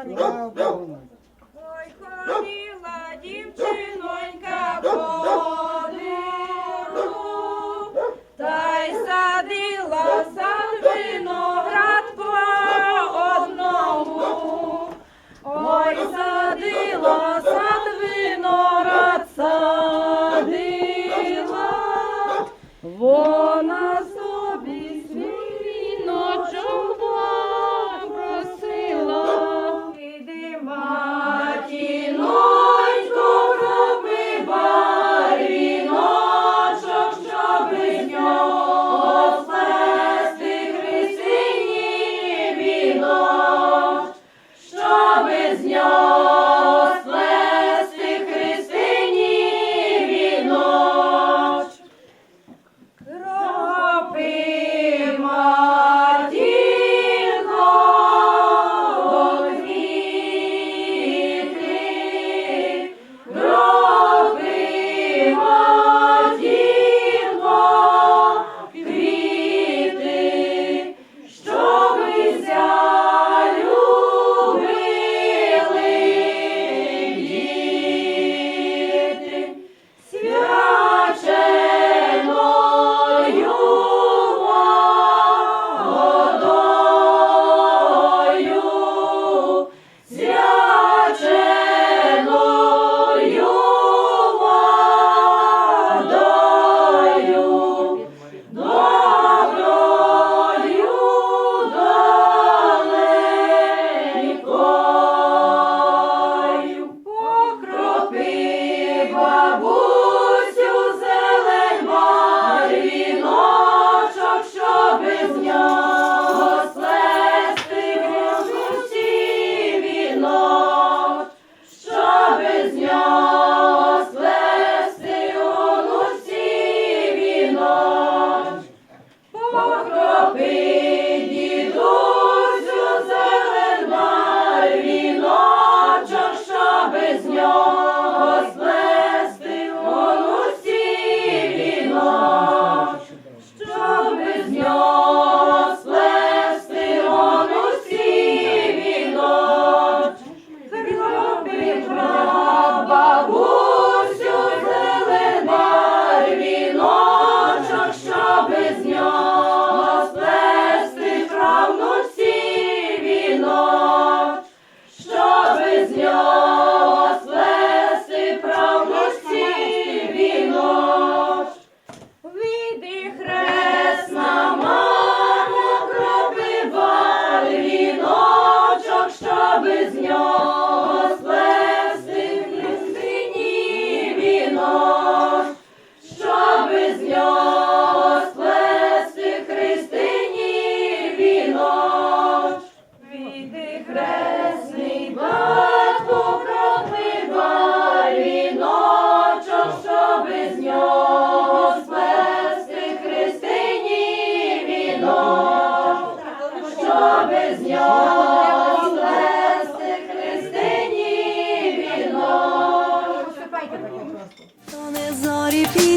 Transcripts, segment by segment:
animal bom.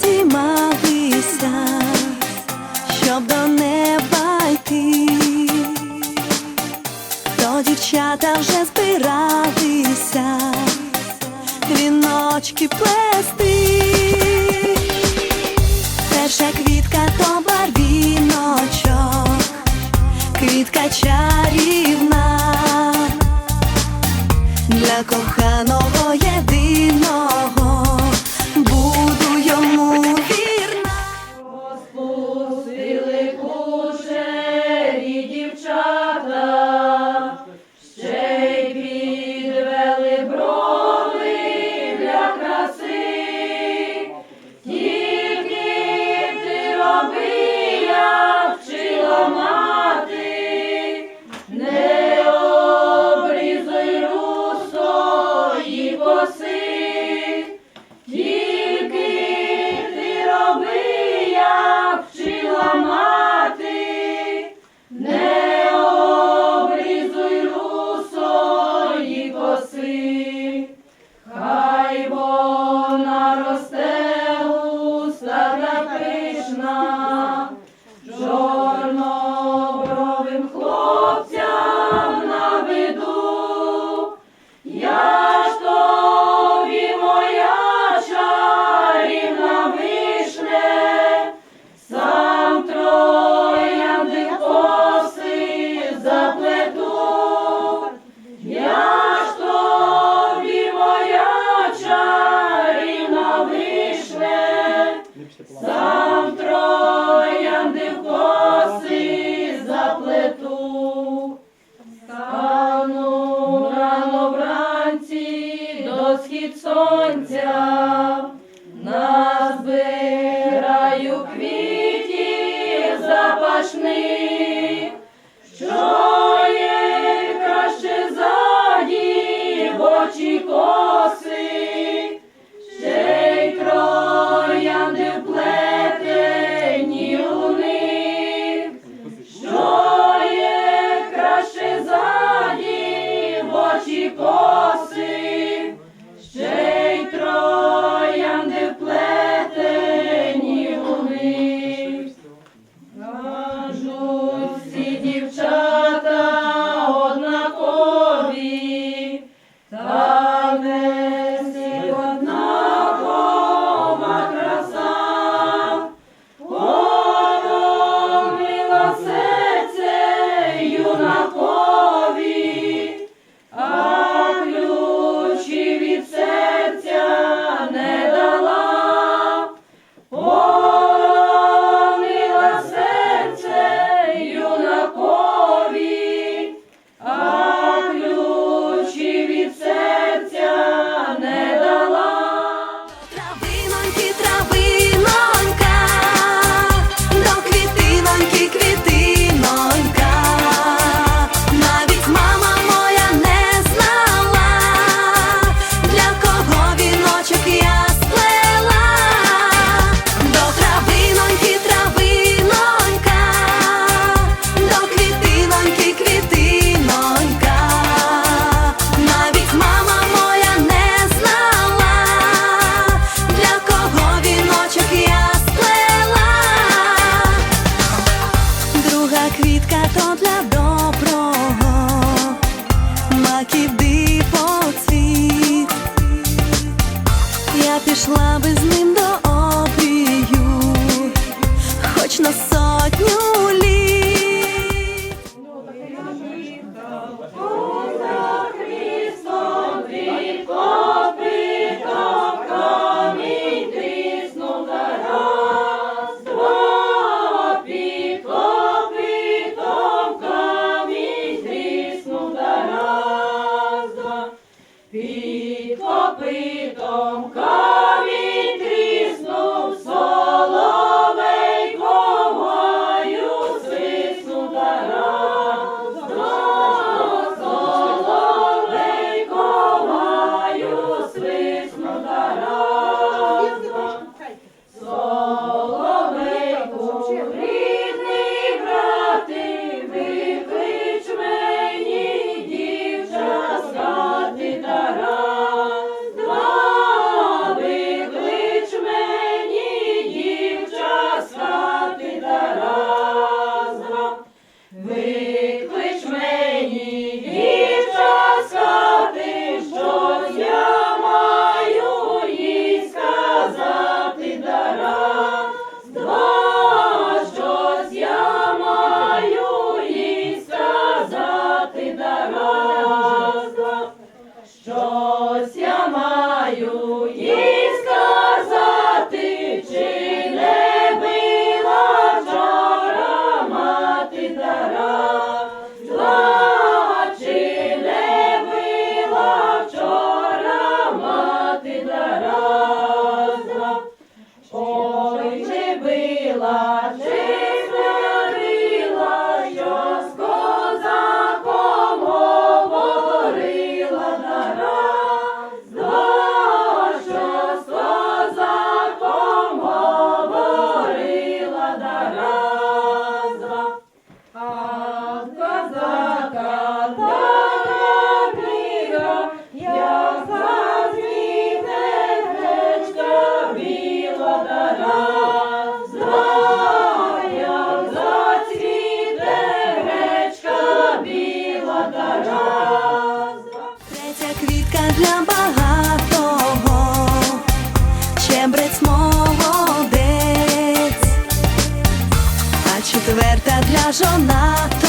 підіймалися, щоб до неба йти, то дівчата вже збиралися, віночки плечі. вічно сон. 他说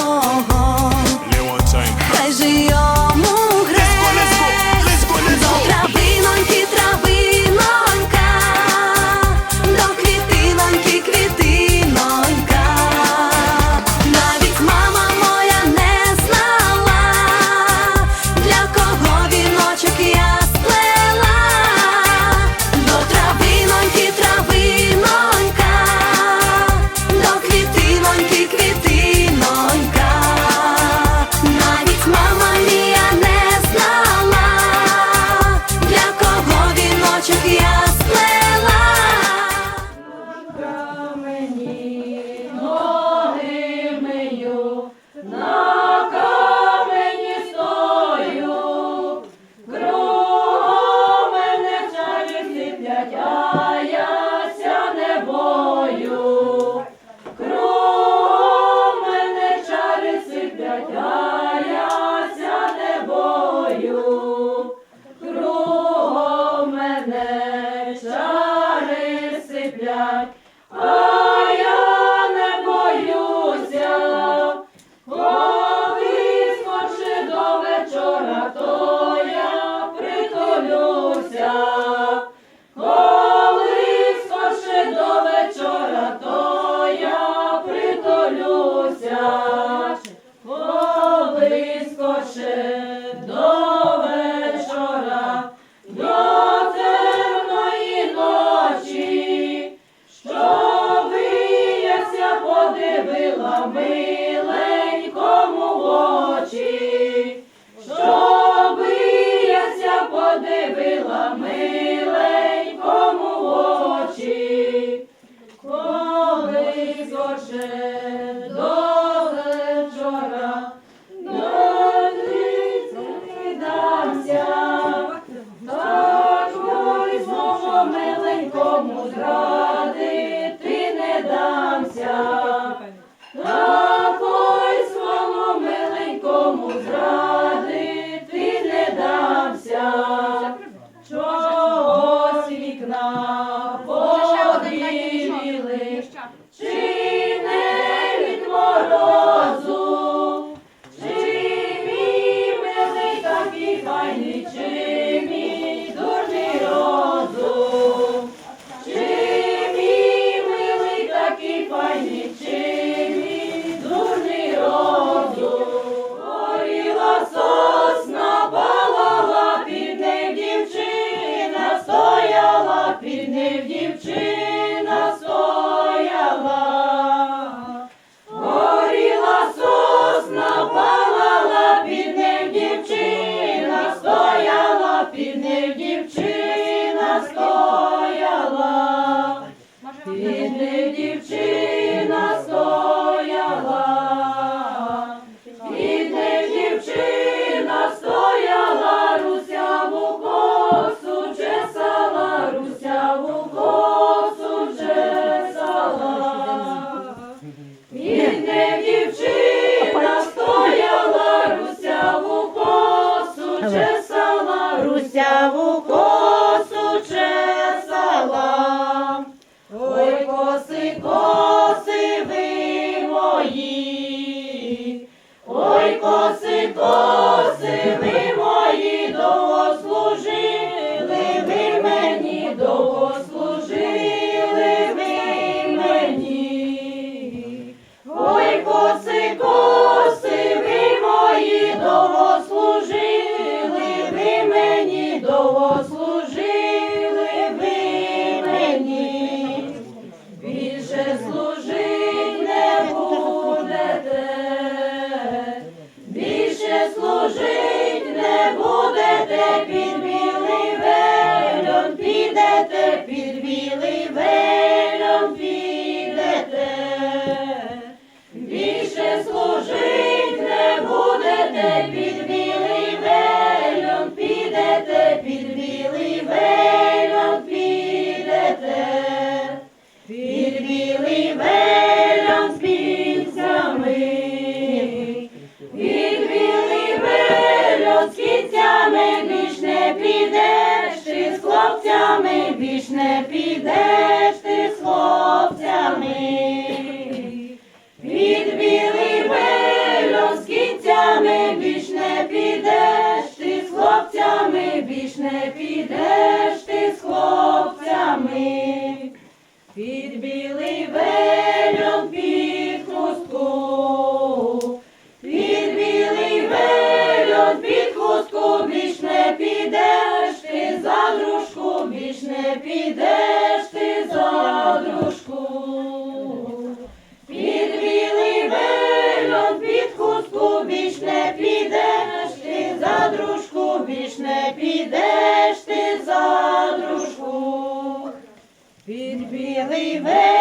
Під білий ве.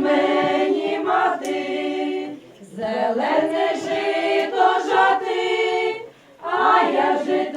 Мені мати, зелене жито жати, а я жити.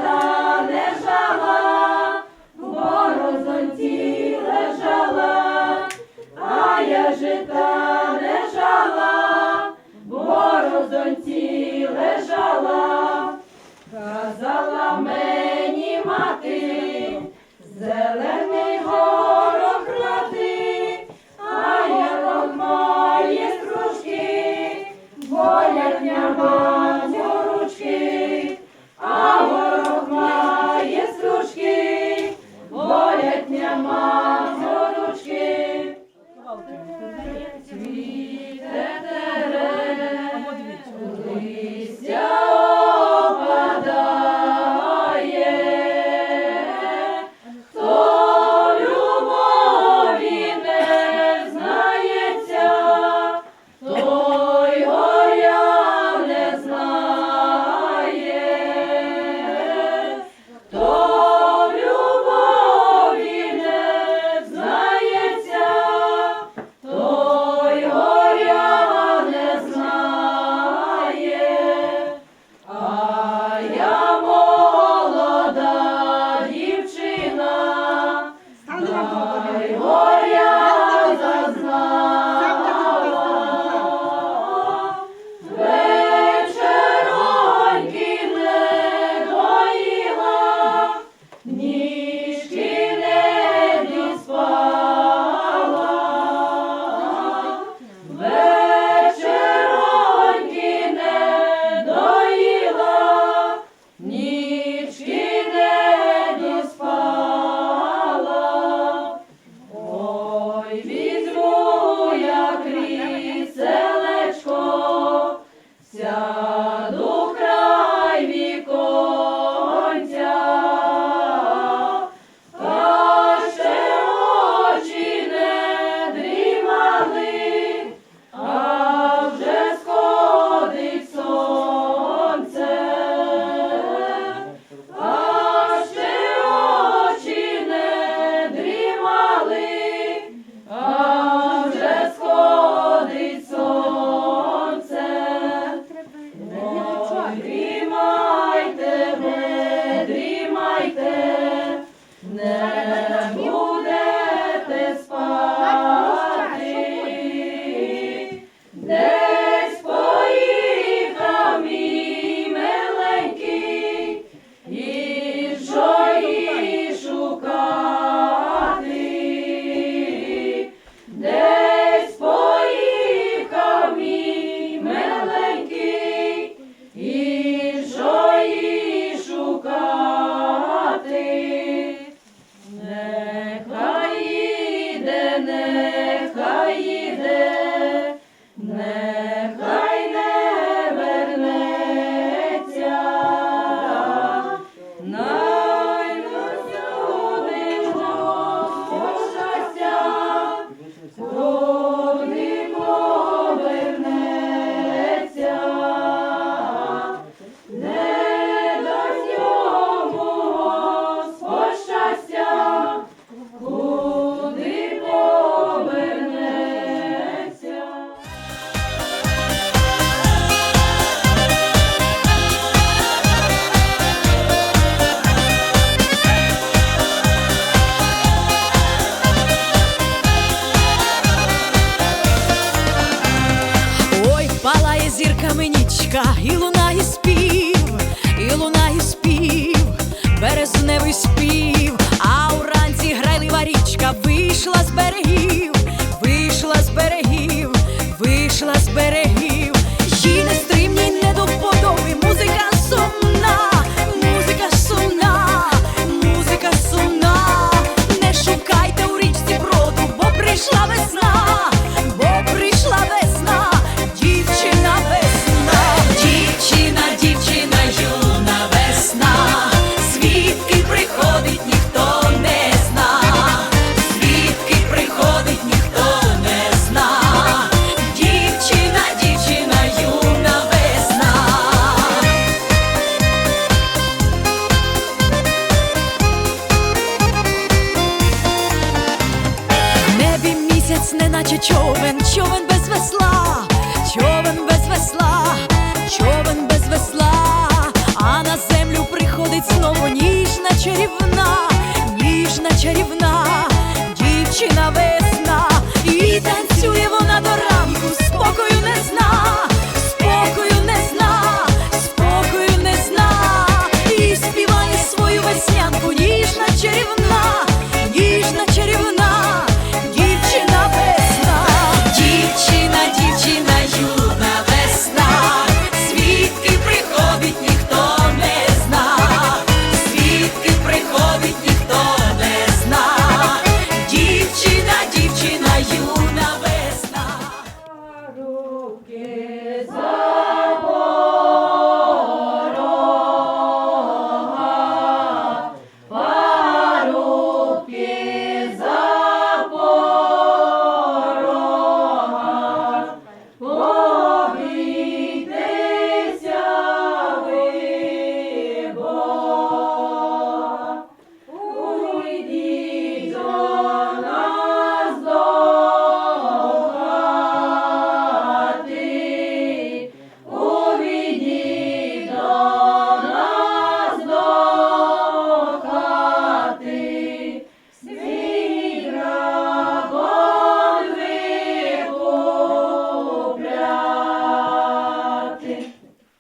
Неначе човен, човен без весла, човен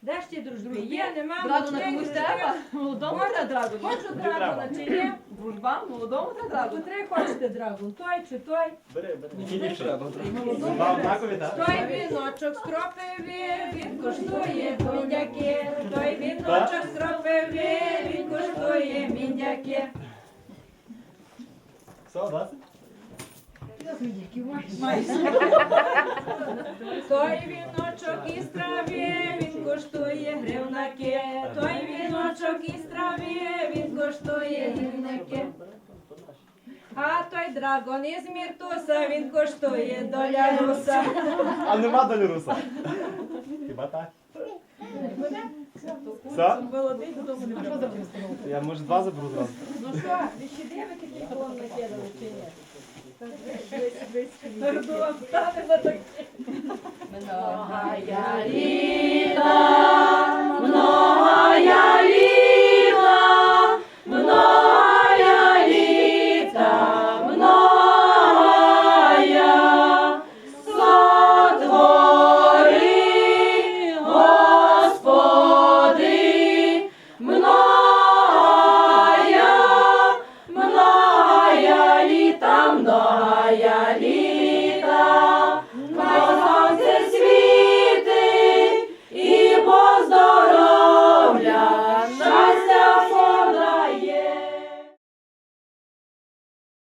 Де ж ті дружби? Є, нема. Драгона Є, комусь треба? Молодому треба драгона. Хочу драгона, чи є? Дружба, молодому треба драгона. Котрий хочете драгон? Той чи той? Бери, бери. Однакові, так? Той віночок скропиві, він коштує міндяки. Той віночок скропиві, він коштує міндяки. Все, 20? Той віночок із трави, він коштує гривнаки. Той віночок із трави, він коштує гривнаки. А той драгон із міртуса, він коштує доля руса. А нема долі руса. Хіба так? Все? Я може два заберу зразу. Ну що, ви ще дивите, який колон накидали чи ні? Пардон, стане